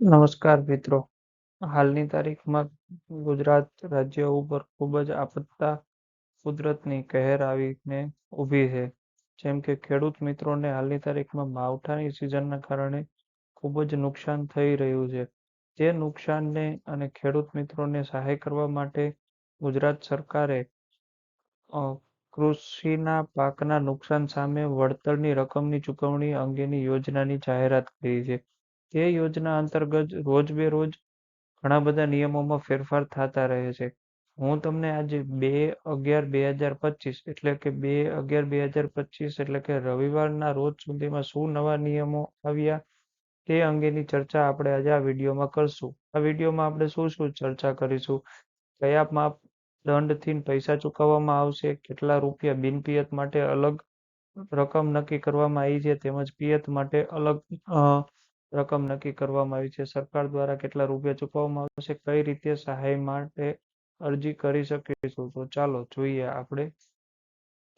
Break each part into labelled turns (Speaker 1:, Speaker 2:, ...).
Speaker 1: નમસ્કાર મિત્રો. હાલની તારીખમાં ગુજરાત રાજ્ય ઉપર ખૂબ જ આપત્તા કુદરતની કહેર આવીને ઊભી છે. જેમ કે ખેડૂત મિત્રોને હાલની તારીખમાં માવઠાની સિઝનના કારણે ખૂબ જ નુકસાન થઈ રહ્યું છે. તે નુકસાનને અને ખેડૂત મિત્રોને સહાય કરવા માટે ગુજરાત સરકારે કૃષિના પાકના નુકસાન સામે વળતરની રકમની ચૂકવણી અંગેની યોજનાની જાહેરાત કરી છે. તે યોજના અંતર્ગત રોજ બે રોજ ઘણા બધા નિયમોમાં ફેરફાર થતા રહે છે. હું તમને આજે બે અગિયાર બે હજાર પચીસ એટલે કે બે અગિયાર બે હજાર પચીસ એટલે કે રવિવારના રોજ સુધીમાં શું નવા નિયમો આવ્યા તે અંગેની ચર્ચા આપણે આજે આ વિડીયોમાં કરશું. આ વિડીયોમાં આપણે શું શું ચર્ચા કરીશું? કયા માપ દંડથી પૈસા ચૂકવવામાં આવશે? કેટલા રૂપિયા બિનપિયત માટે અલગ રકમ નક્કી કરવામાં આવી છે? તેમજ પિયત માટે અલગ રકમ નક્કી કરવામાં આવી છે. સરકાર દ્વારા કેટલા રૂપિયા ચૂકવવામાં આવશે, કઈ રીતે સહાય માટે અરજી કરી શકીશું? તો ચાલો જોઈએ આપણે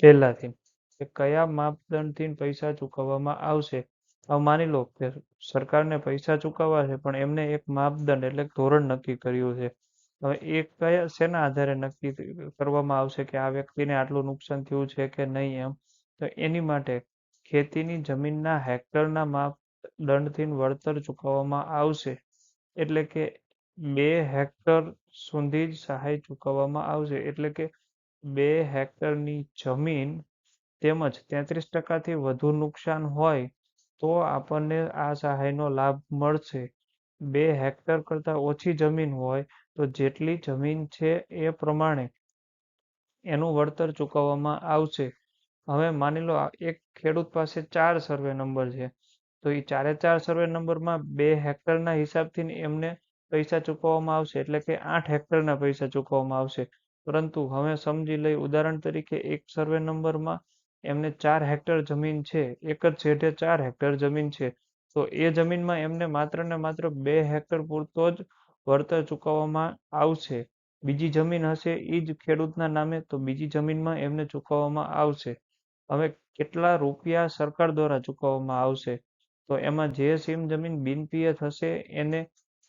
Speaker 1: પહેલાથી કયા માપદંડથી પૈસા ચૂકવવામાં આવશે? માની લો કે સરકારને પૈસા ચૂકવવા છે, પણ એમને એક માપદંડ એટલે ધોરણ નક્કી કર્યું છે. હવે એ કયા શેના આધારે નક્કી કરવામાં આવશે કે આ વ્યક્તિને આટલું નુકસાન થયું છે કે નહીં એમ? તો એની માટે ખેતીની જમીનના હેક્ટરના માપ દંડથી વળતર ચૂકવવામાં આવશે. એટલે કે બે હેક્ટર સુધી જ સહાય ચૂકવવામાં આવશે. એટલે કે બે હેક્ટરની જમીન તેમજ તેત્રીસ ટકાથી વધુ નુકસાન હોય તો આપણને આ સહાયનો લાભ મળશે. બે હેક્ટર કરતાં ઓછી જમીન હોય તો જેટલી જમીન છે એ પ્રમાણે એનું વળતર ચૂકવવામાં આવશે. હવે માની લો એક ખેડૂત પાસે ચાર સર્વે નંબર છે. તો એ ચારે ચાર સર્વે નંબરમાં બે હેક્ટરના હિસાબથી એમને પૈસા ચૂકવવામાં આવશે, એટલે કે આઠ હેક્ટરના પૈસા ચૂકવવામાં આવશે. પરંતુ હવે સમજી લઈ, ઉદાહરણ તરીકે એક સર્વે નંબરમાં એમને ચાર હેક્ટર જમીન છે, એક જ છેડે ચાર હેક્ટર જમીન છે, તો એ જમીનમાં એમને માત્ર ને માત્ર બે હેક્ટર પૂરતો જ વળતર ચૂકવવામાં આવશે. બીજી જમીન હશે એ જ ખેડૂતના નામે, તો બીજી જમીનમાં એમને ચૂકવવામાં આવશે. હવે કેટલા રૂપિયા સરકાર દ્વારા ચૂકવવામાં આવશે? તો એમાં જે સીમ જમીન બિનપિયત હશે એને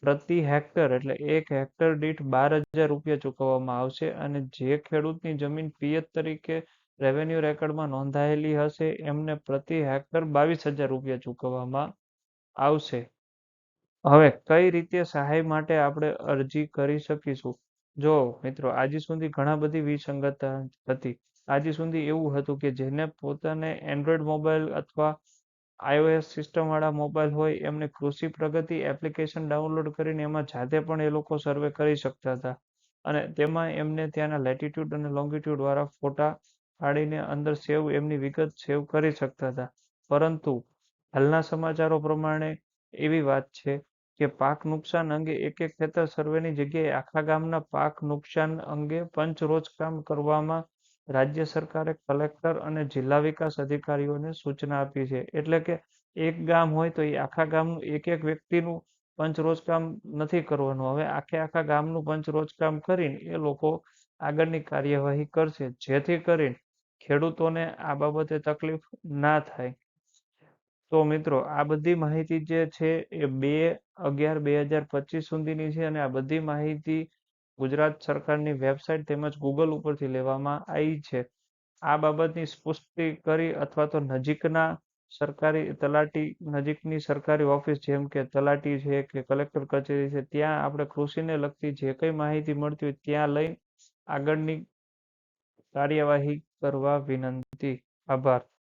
Speaker 1: પ્રતિ હેક્ટર એટલે એક હેક્ટર દીઠ બાર હજાર રૂપિયા ચૂકવવામાં આવશે અને જે ખેડૂતની જમીન પિયત તરીકે રેવન્યુ રેકર્ડમાં નોંધાયેલી હશે એમને પ્રતિ હેક્ટર બાવીસ હજાર રૂપિયા ચૂકવવામાં આવશે. હવે કઈ રીતે સહાય માટે આપણે અરજી કરી શકીશું? જો મિત્રો, આજે સુધી ઘણા બધી વિસંગતતા હતી. આજે સુધી એવું હતું કે જેને પોતાને એન્ડ્રોઈડ મોબાઈલ અથવા આઈઓએસ સિસ્ટમવાળા મોબાઈલ હોય, એમને કૃષિ પ્રગતિ એપ્લિકેશન ડાઉનલોડ કરીને એમાં જાતે પણ એ લોકો સર્વે કરી શકતા હતા. અને તેમાં એમને ત્યાંના લેટિટ્યુડ અને લોંગિટ્યુડ વાળા ફોટા પાડીને અંદર સેવ એમની વિગત સેવ કરી શકતા હતા. પરંતુ હાલના સમાચારો પ્રમાણે એવી વાત છે કે પાક નુકસાન અંગે એક એક ખેતર સર્વેની જગ્યાએ આખા ગામના પાક નુકસાન અંગે પંચ રોજ કામ કરવામાં રાજ્ય સરકારે કલેક્ટર અને જિલ્લા વિકાસ અધિકારીઓને સૂચના આપી છે. એટલે કે એક ગામ હોય તો એ આખા ગામનું એક એક વ્યક્તિનું પંચ કામ નથી કરવાનું. હવે આખે આખા ગામનું પંચ કામ કરીને એ લોકો આગળની કાર્યવાહી કરશે, જેથી કરીને ખેડૂતોને આ બાબતે તકલીફ ના થાય. તો મિત્રો, આ બધી માહિતી જે છે એ બે અગિયાર બે હજાર પચીસ સુધીની છે અને આ બધી માહિતી ગુજરાત સરકારની વેબસાઇટ તેમજ ગૂગલ ઉપરથી લેવામાં આવી છે. આ બાબતની પુષ્ટિ કરી અથવા તો નજીકના સરકારી તલાટી, નજીકની સરકારી ઓફિસ જેમ કે તલાટી છે કે કલેક્ટર કચેરી છે, ત્યાં આપણે કૃષિને લગતી જે કંઈ માહિતી મળતી હોય ત્યાં લઈ આગળની કાર્યવાહી કરવા વિનંતી. આભાર.